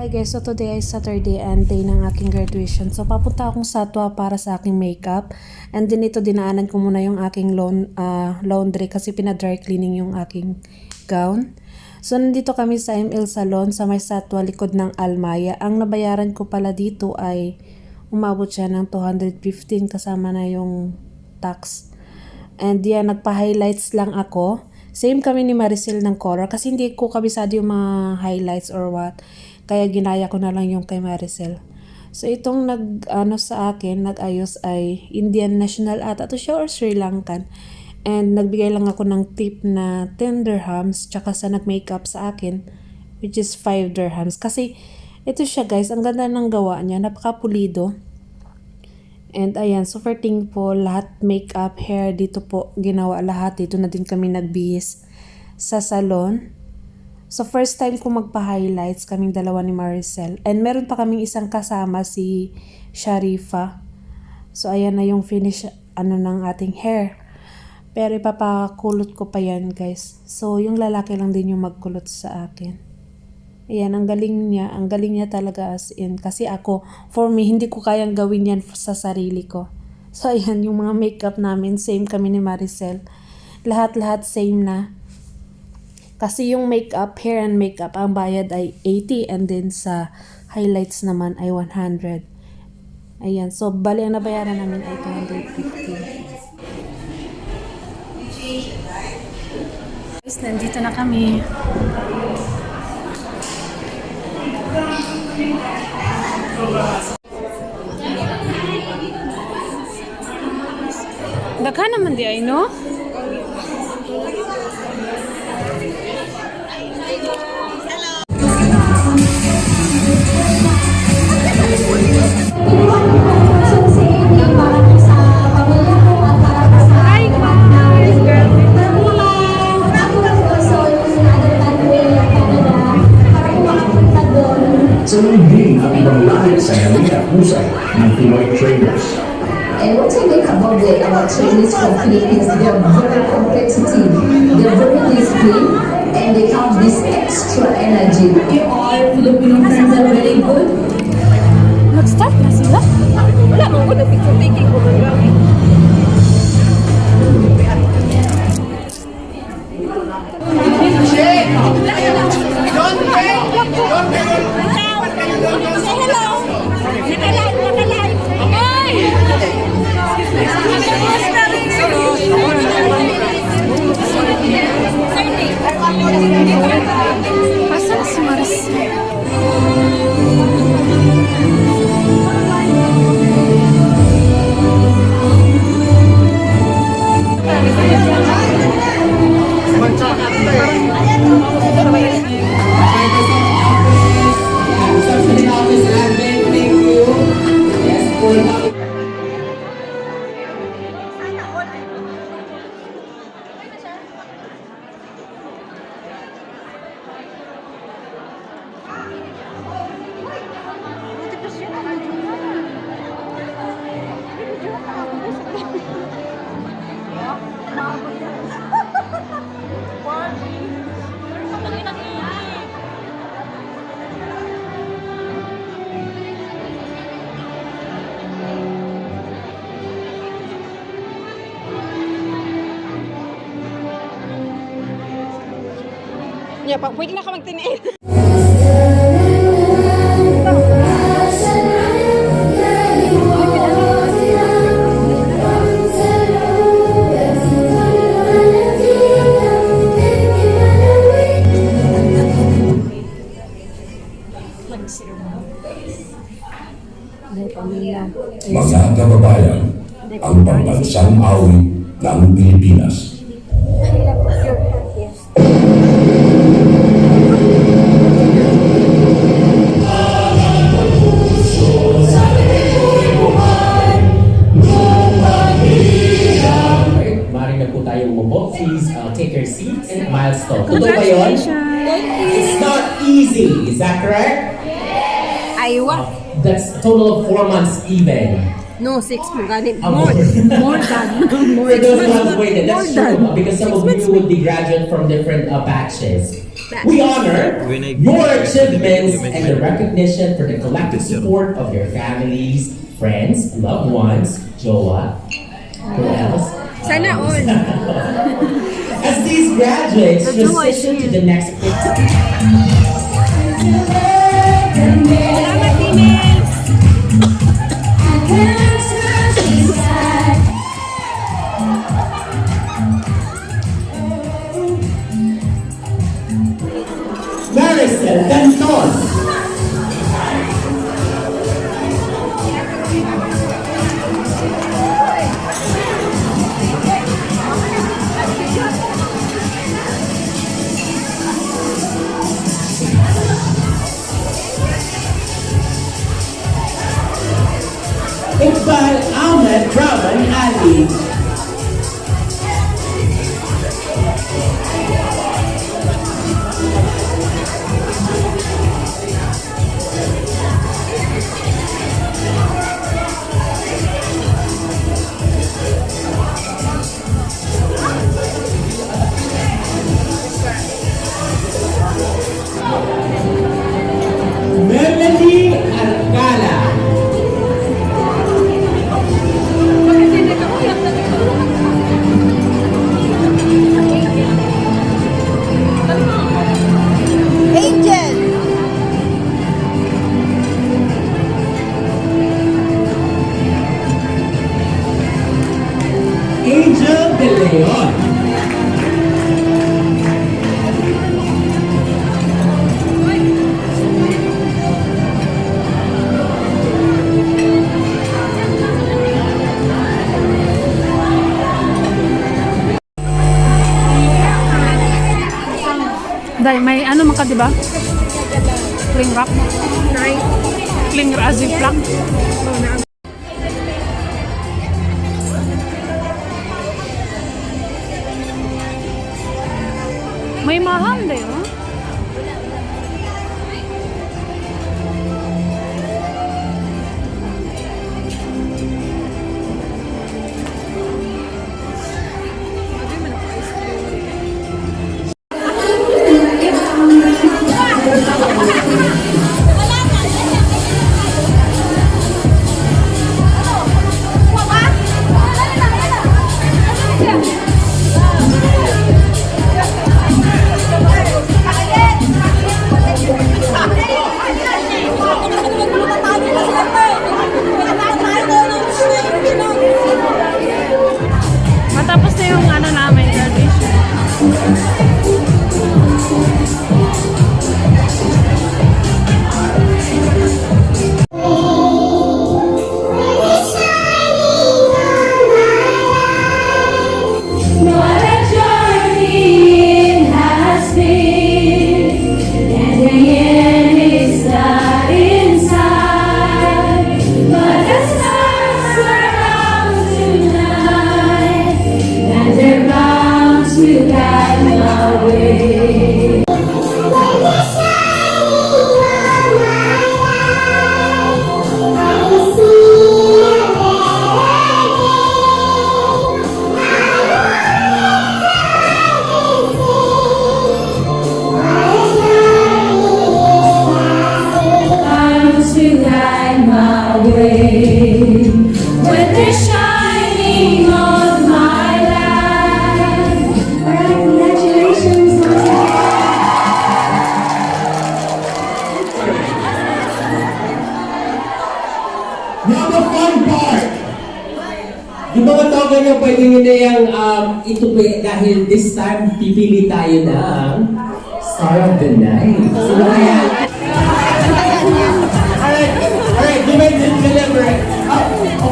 Hi guys, so today is Saturday and day ng aking graduation. So papunta akong Satwa para sa aking makeup. And din ito dinaanan ko muna yung aking laun- ah, laundry kasi pinadry cleaning yung aking gown. So nandito kami sa ML Salon sa may Satwa likod ng Almaya. Ang nabayaran ko pala dito ay umabot siya ng 215 kasama na yung tax. And yan, nagpa-highlights lang ako. Same kami ni Maricel ng color kasi hindi ko kabisado yung mga highlights or what. Kaya ginaya ko na lang yung kay Maricel. So itong nag ano sa akin, nag-ayos ay Indian national ata to siya or Sri Lankan. And nagbigay lang ako ng tip na 10 dirhams tsaka sa nag-makeup sa akin which is 5 dirhams. Kasi ito siya guys, ang ganda ng gawa niya, napaka-pulido. And ayan, super thankful, lahat makeup, hair, dito po ginawa lahat. Dito na din kami nagbihis sa salon. So first time ko magpa-highlights kaming dalawa ni Maricel. And meron pa kaming isang kasama si Sharifa. So ayan na yung finish ano ng ating hair. Pero ipapakulot ko pa yan guys. So yung lalaki lang din yung magkulot sa akin. Ayan, ang galing niya. Ang galing niya talaga as in. Kasi ako, for me, hindi ko kayang gawin yan sa sarili ko. So, ayan, yung mga makeup namin, same kami ni Maricel. Lahat-lahat same na. Kasi yung makeup, hair and makeup, ang bayad ay 80 and then sa highlights naman ay 100. Ayan, so bali ang nabayaran namin ay 250. Guys, nandito na kami. Naman di ay, no? Rosa Iris Ya, Pak, wait na ka magtiniin. Mga kababayan, ang pambansang awit ng Pilipinas. Umupo. Please uh, take your seats and milestone. Totoo ba yun? It's not easy. Is that correct? Aywa. That's a total of four months even. No, six mo ganit. Ah, More. more. More than. For those who have waited, that's true. than. Because some of you would be graduate from different uh, batches. We honor your achievements and the recognition for the collective support of your families, friends, loved ones, jowa, who else? Sana all. As these graduates transition to the next Salamat, Ines! Maricel ba? Cling wrap. Cling wrap, plug. May mahal din, oh. My when they're shining on my life. Alright, congratulations. Now the fun part! Yung mga tao ganyan, pwede nyo na um, dahil this time pipili tayo ng Star of the Night. Kaya? Alright, you may deliver it. Uh,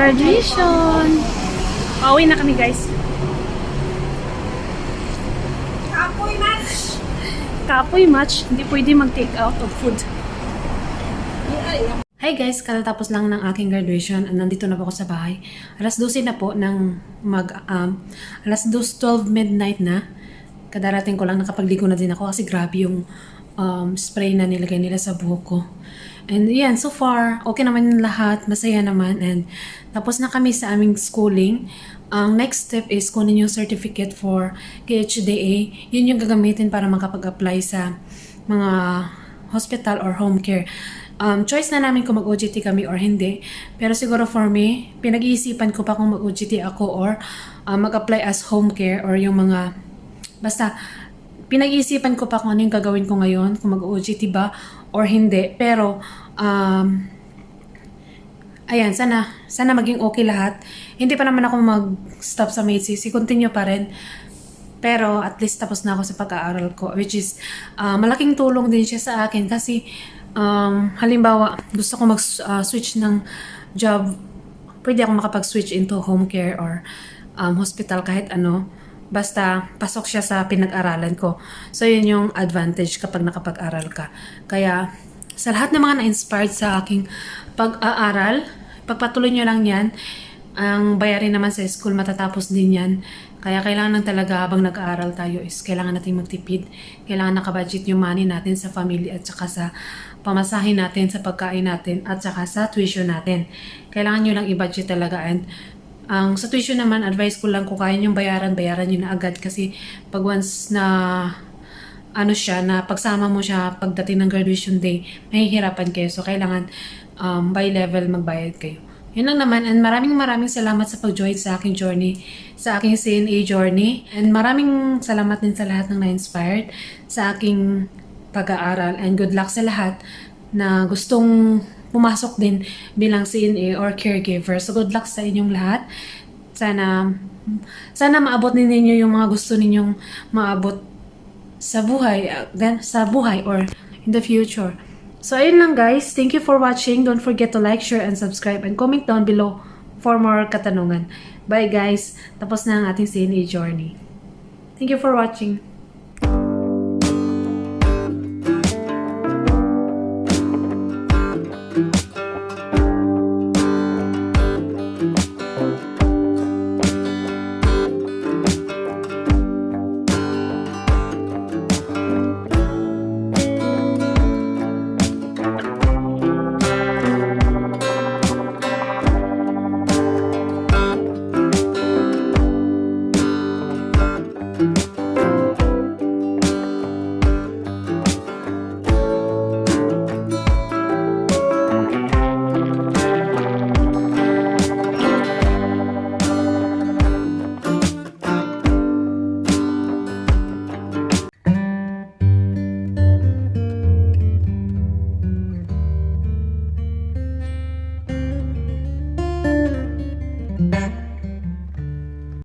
graduation. Pauwi na kami guys. Apoy, Max! kaapoy match, hindi pwede mag-take out of food. Hi guys, katatapos lang ng aking graduation at nandito na po ako sa bahay. Alas 12 na po ng mag, um, alas 12, 12 midnight na. Kadarating ko lang nakapagligo na din ako kasi grabe yung um, spray na nilagay nila sa buhok ko. And yan, so far, okay naman yung lahat, masaya naman. And tapos na kami sa aming schooling. Ang next step is kunin yung certificate for KHDA. Yun yung gagamitin para makapag-apply sa mga hospital or home care. Um, choice na namin kung mag-OJT kami or hindi. Pero siguro for me, pinag-iisipan ko pa kung mag-OJT ako or uh, mag-apply as home care or yung mga Basta, pinag-iisipan ko pa kung ano yung gagawin ko ngayon, kung mag-OJT ba or hindi. Pero, um, ayan, sana, sana maging okay lahat. Hindi pa naman ako mag-stop sa Macy's. Continue pa rin. Pero at least tapos na ako sa pag-aaral ko. Which is, ah, malaking tulong din siya sa akin kasi um, halimbawa, gusto ko mag-switch ng job. Pwede ako makapag-switch into home care or um, hospital kahit ano. Basta pasok siya sa pinag-aralan ko. So yun yung advantage kapag nakapag-aral ka. Kaya sa lahat ng mga na-inspired sa aking pag-aaral, pagpatuloy nyo lang yan. Ang bayarin naman sa school, matatapos din yan. Kaya kailangan lang talaga habang nag-aaral tayo is kailangan natin magtipid. Kailangan nakabudget yung money natin sa family at saka sa pamasahin natin, sa pagkain natin at saka sa tuition natin. Kailangan nyo lang i-budget talaga and ang sa tuition naman, advice ko lang kung kaya nyo bayaran, bayaran nyo na agad kasi pag once na ano siya, na pagsama mo siya pagdating ng graduation day, mahihirapan kayo. So, kailangan um, by level magbayad kayo. Yun lang naman. And maraming maraming salamat sa pag-join sa aking journey, sa aking CNA journey. And maraming salamat din sa lahat ng na-inspired sa aking pag-aaral. And good luck sa lahat na gustong pumasok din bilang CNA or caregiver. So good luck sa inyong lahat. Sana sana maabot din ninyo yung mga gusto ninyong maabot sa buhay, uh, then sa buhay or in the future. So ayun lang guys, thank you for watching. Don't forget to like, share, and subscribe and comment down below for more katanungan. Bye guys, tapos na ang ating CNA journey. Thank you for watching.